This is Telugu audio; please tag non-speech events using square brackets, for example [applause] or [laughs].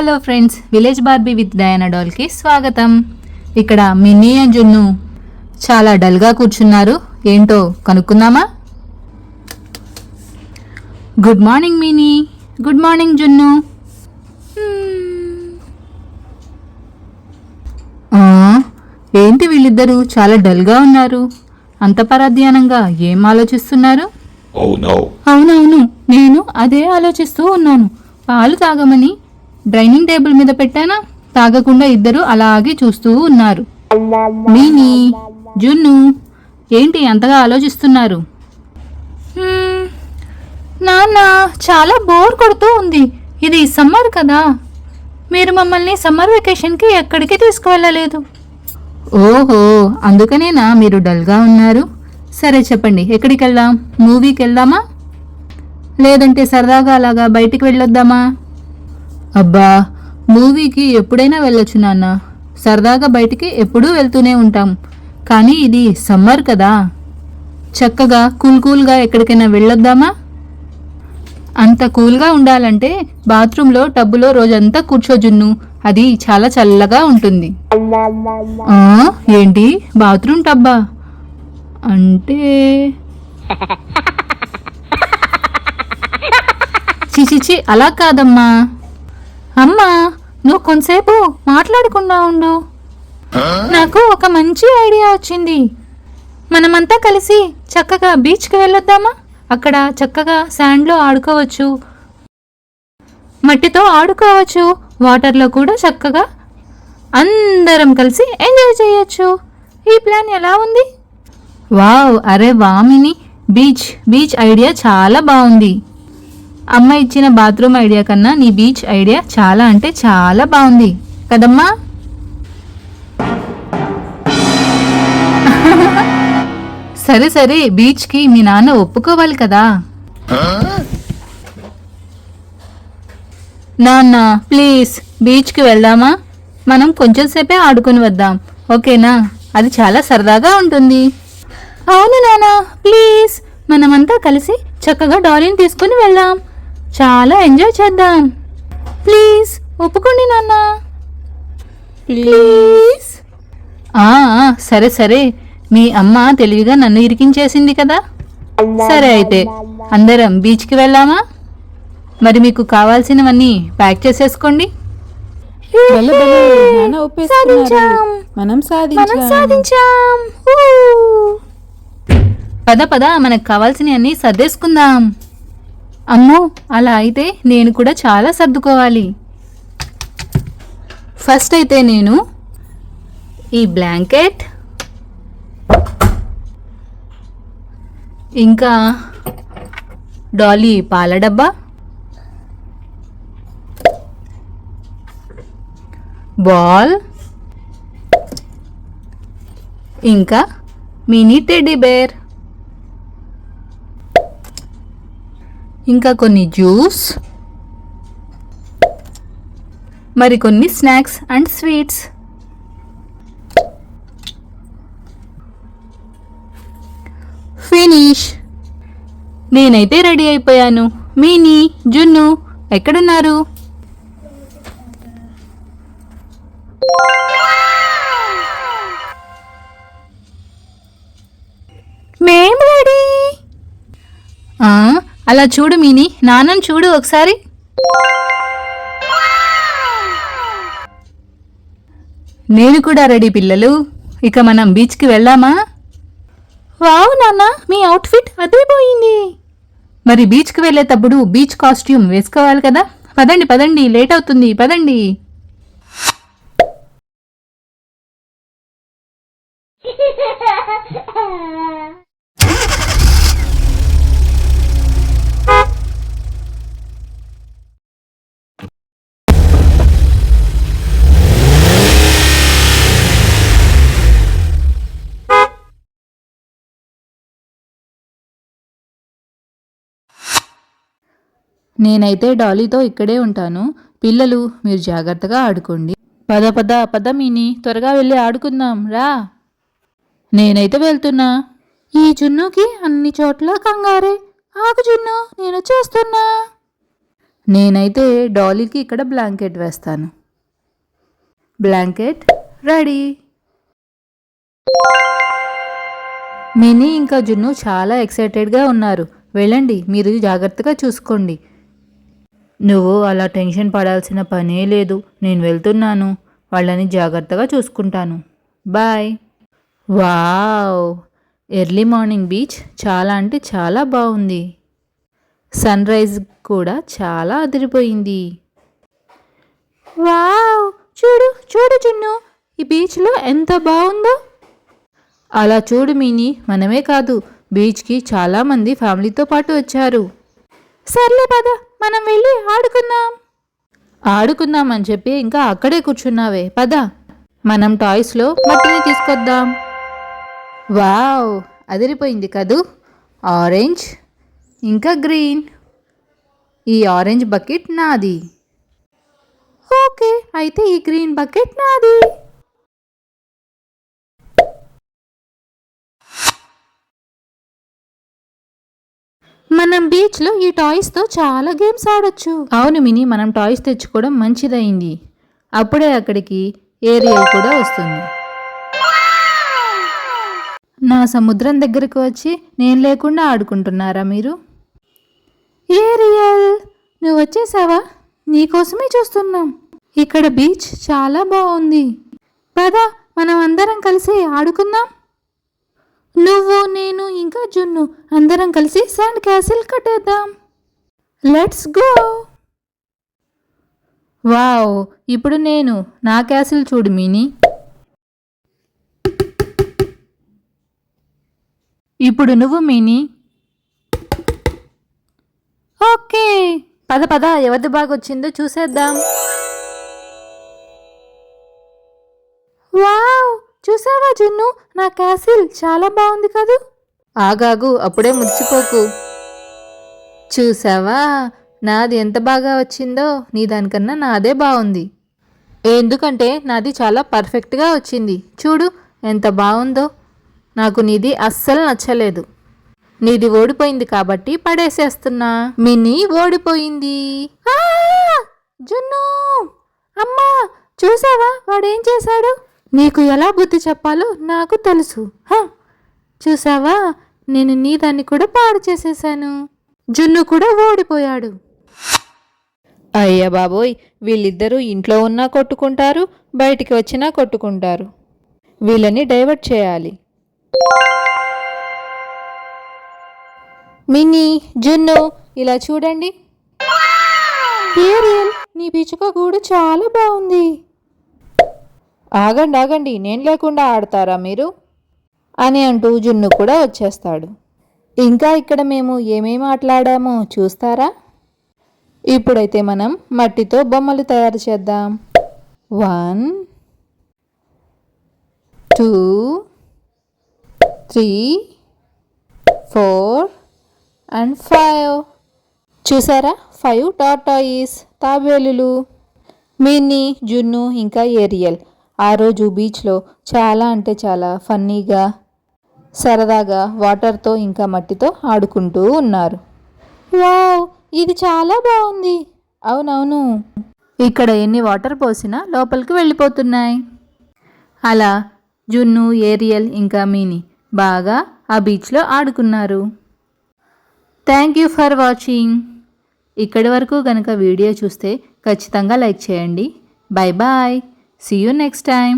Hello friends village Barbie with Diana డాల్కి స్వాగతం. ఇక్కడ మినీ అండ్ జున్ను చాలా డల్గా కూర్చున్నారు. ఏంటో కనుక్కుందామా? Good morning Mini. Good morning Junnu. ఏంటి వీళ్ళిద్దరూ చాలా డల్గా ఉన్నారు? అంత పరాధ్యానంగా ఏం ఆలోచిస్తున్నారు? Oh. అవునవును నేను అదే ఆలోచిస్తూ ఉన్నాను. పాలు తాగమని డైనింగ్ టేబుల్ మీద పెట్టానా? తాగకుండా ఇద్దరు అలాగే చూస్తూ ఉన్నారు. మీని జున్ను ఏంటి అంతగా ఆలోచిస్తున్నారు? "హ్మ్, నాన్న చాలా బోర్ కొడుతూ ఉంది. ఇది సమ్మర్ కదా. మీరు మమ్మల్ని సమ్మర్ వెకేషన్కి ఎక్కడికి తీసుకువెళ్ళలేదు? ఓహో అందుకనేనా మీరు డల్గా ఉన్నారు? సరే చెప్పండి ఎక్కడికి వెళ్దాం మూవీకి వెళ్దామా లేదంటే సరదాగా అలాగా బయటికి వెళ్ళొద్దామా? అబ్బా మూవీకి ఎప్పుడైనా వెళ్ళొచ్చు నాన్న. సరదాగా బయటికి ఎప్పుడూ వెళ్తూనే ఉంటాం. కానీ ఇది సమ్మర్ కదా. చక్కగా కూల్ కూల్గా ఎక్కడికైనా వెళ్ళొద్దామా? అంత కూల్గా ఉండాలంటే బాత్రూంలో టబ్బులో రోజంతా కూర్చోజున్ను అది చాలా చల్లగా ఉంటుంది. ఏంటి? బాత్రూమ్ టబ్బా? అంటే [laughs] చిచిచి అలా కాదమ్మా. అమ్మా నువ్వు కొంతసేపు మాట్లాడకుండా ఉండు. నాకు ఒక మంచి ఐడియా వచ్చింది. మనమంతా కలిసి చక్కగా బీచ్కి వెళ్ళొద్దామా? అక్కడ చక్కగా శాండ్లో ఆడుకోవచ్చు. మట్టితో ఆడుకోవచ్చు. వాటర్లో కూడా చక్కగా అందరం కలిసి ఎంజాయ్ చేయొచ్చు. ఈ ప్లాన్ ఎలా ఉంది? వావ్ అరే వామిని. బీచ్ బీచ్ ఐడియా చాలా బాగుంది. అమ్మ ఇచ్చిన బాత్రూమ్ ఐడియా కన్నా నీ బీచ్ ఐడియా చాలా అంటే చాలా బాగుంది. కదమ్మా? సరే సరే బీచ్కి మీ నాన్న ఒప్పుకోవాలి కదా. నాన్న ప్లీజ్ బీచ్కి వెళ్దామా? మనం కొంచెం సేపే వద్దాం. ఓకేనా? అది చాలా సరదాగా ఉంటుంది. అవును నాన్న ప్లీజ్. మనమంతా కలిసి చక్కగా డాలీని తీసుకుని వెళ్దాం. చాలా ఎంజాయ్ చేద్దాం. ప్లీజ్ ఒప్పుకోండి నాన్న. ప్లీజ్. సరే సరే. మీ అమ్మ తెలివిగా నన్ను ఇరికించేసింది కదా? సరే అయితే అందరం బీచ్కి వెళ్దామా? మరి మీకు కావాల్సినవన్నీ ప్యాక్ చేసేసుకోండి. మనం సాధించాం! పద పద మనకు కావాల్సినవన్నీ సర్దేసుకుందాం. అమ్మో అలా అయితే నేను కూడా చాలా సర్దుకోవాలి. ఫస్ట్ అయితే నేను ఈ బ్లాంకెట్ ఇంకా డాలీ పాల డబ్బా. బాల్. ఇంకా మినీ టెడ్డీ బేర్. ఇంకా కొన్ని జ్యూస్ మరికొన్ని స్నాక్స్ అండ్ స్వీట్స్. ఫినిష్. నేనైతే రెడీ అయిపోయాను. మీని జున్ను ఎక్కడున్నారు? అలా చూడు మీని నాన్నని చూడు ఒకసారి. నేను కూడా రెడీ పిల్లలు ఇక మనం బీచ్కి వెళ్దామా? వావ్ నాన్న మీ అవుట్ఫిట్ అదిరిపోయింది మరి బీచ్కి వెళ్ళేటప్పుడు బీచ్ కాస్ట్యూమ్ వేసుకోవాలి కదా? పదండి పదండి లేట్ అవుతుంది పదండి. [laughs] నేనైతే డాలీతో ఇక్కడే ఉంటాను. పిల్లలు మీరు జాగ్రత్తగా ఆడుకోండి. పద పద పద మీని. త్వరగా వెళ్ళి ఆడుకుందాం. రా. నేనైతే వెళ్తున్నా. ఈ జున్నుకి అన్ని చోట్ల కంగారే. ఆకు జున్ను నేను చేస్తున్నా. నేనైతే డాలీకి ఇక్కడ బ్లాంకెట్ వేస్తాను. Blanket ready. మినీ ఇంకా జున్ను చాలా ఎక్సైటెడ్గా ఉన్నారు. వెళ్ళండి మీరు జాగ్రత్తగా చూసుకోండి. నువ్వు అలా టెన్షన్ పడాల్సిన పనే లేదు. నేను వెళ్తున్నాను. వాళ్ళని జాగ్రత్తగా చూసుకుంటాను. Bye. Wow! Early morning beach చాలా అంటే చాలా బాగుంది. సన్ రైజ్ కూడా చాలా అదిరిపోయింది. వావ్! చూడు చూడు చిన్ను! ఈ బీచ్లో ఎంత బాగుందో! అలా చూడు మీని మనమే కాదు బీచ్కి చాలామంది ఫ్యామిలీతో పాటు వచ్చారు. సర్లే పద! మనం వెళ్ళి ఆడుకుందాం. ఆడుకుందాం అని చెప్పి ఇంకా అక్కడే కూర్చున్నావే పద. మనం టాయ్స్లో మట్టిని తీసుకొద్దాం. వావ్ అదిరిపోయింది కదూ. ఆరెంజ్ ఇంకా గ్రీన్. ఈ ఆరెంజ్ బకెట్ నాది. ఓకే అయితే ఈ గ్రీన్ బకెట్ నాది. మనం బీచ్లో ఈ టాయ్స్తో చాలా గేమ్స్ ఆడొచ్చు. అవును మిని మనం టాయ్స్ తెచ్చుకోవడం మంచిదైంది అప్పుడే అక్కడికి ఏరియల్ కూడా వస్తుంది. నా సముద్రం దగ్గరకు వచ్చి నేను లేకుండా ఆడుకుంటున్నారా మీరు? ఏరియల్ నువ్వు వచ్చేసావా? నీకోసమే చూస్తున్నాం. ఇక్కడ బీచ్ చాలా బాగుంది. పద మనం అందరం కలిసి ఆడుకుందాం. నువ్వు నేను ఇంకా జున్ను అందరం కలిసి sand castle కట్టేద్దాం. Let's go! Wow ఇప్పుడు నేను నా క్యాసిల్ చూడు మినీ. ఇప్పుడు నువ్వు మినీ. ఓకే పద పద ఎవరిది బాగా వచ్చిందో చూసేద్దాం. చూసావా జున్ను? నా క్యాసిల్ చాలా బాగుంది కదూ? ఆగాగు అప్పుడే ముడిచిపోకు చూసావా? నాది ఎంత బాగా వచ్చిందో నీ దానికన్నా నాదే బాగుంది. ఎందుకంటే నాది చాలా పర్ఫెక్ట్గా వచ్చింది. చూడు ఎంత బాగుందో. నాకు నీది అస్సలు నచ్చలేదు. నీది ఓడిపోయింది కాబట్టి పడేసేస్తున్నా. మినీ ఓడిపోయింది. జున్ను! అమ్మా! చూసావా? వాడేం చేశాడు? నీకు ఎలా బుద్ధి చెప్పాలో నాకు తెలుసు. హ! చూసావా? నేను నీ దాన్ని కూడా పాడు చేసేసాను. జున్ను కూడా ఓడిపోయాడు. అయ్యా బాబోయ్ వీళ్ళిద్దరూ ఇంట్లో ఉన్నా కొట్టుకుంటారు బయటికి వచ్చినా కొట్టుకుంటారు. వీళ్ళని డైవర్ట్ చేయాలి. మినీ జున్ను ఇలా చూడండి. నీ పిచ్చుక గూడు చాలా బాగుంది. ఆగండి ఆగండి నేను లేకుండా ఆడతారా మీరు? అని అంటూ జున్ను కూడా వచ్చేస్తాడు. ఇంకా ఇక్కడ మేము ఏమేమి ఆటలాడామో చూస్తారా? ఇప్పుడైతే మనం మట్టితో బొమ్మలు తయారు చేద్దాం. One two three four and five. చూసారా? ఫైవ్ టాటాయిస్ తాబేలులు. మినీ జున్ను ఇంకా ఏరియల్. ఆ రోజు బీచ్లో చాలా అంటే చాలా ఫన్నీగా సరదాగా వాటర్తో ఇంకా మట్టితో ఆడుకుంటూ ఉన్నారు. వావ్! ఇది చాలా బాగుంది! అవునవును. ఇక్కడ ఎన్ని వాటర్ పోసినా లోపలికి వెళ్ళిపోతున్నాయి. అలా జున్ను ఏరియల్ ఇంకా మీని బాగా ఆ బీచ్లో ఆడుకున్నారు. Thank you for watching. ఇక్కడి వరకు కనుక వీడియో చూస్తే ఖచ్చితంగా లైక్ చేయండి. Bye bye. See you next time